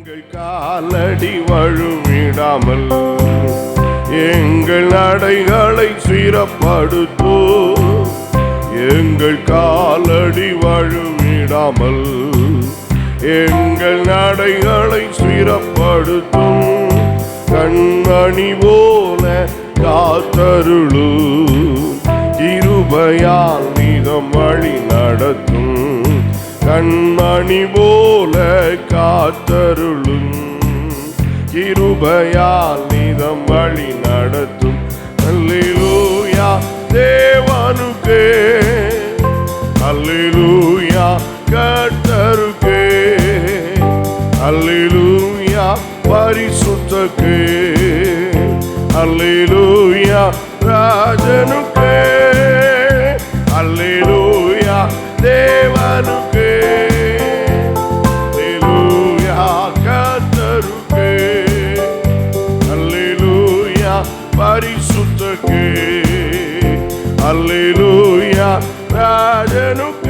எங்கள் காலடி வழுவிடாமல் எங்கள் நடைகளை சீரப்படுத்தோ எங்கள் காலடி வழுவிடாமல் எங்கள் நடைகளை சீரப்படுத்தும் கண்மணி போல காத்தருளு இருபயால் நிதம் வழி கண்மணி போல காத்தருளும். இருபயால் நிதம் வழி நடத்தும். அல்லேலூயா தேவனுக்கே. அல்லேலூயா கட்டருக்கே அல்லேலூயா பரிசுத்தக்கே அல்லேலூயா ராஜனுக்கே. அல்லேலூயா தேவனுக்கே. பரிசுத்தக்கே. அல்லேலூயா ராஜனுக்கு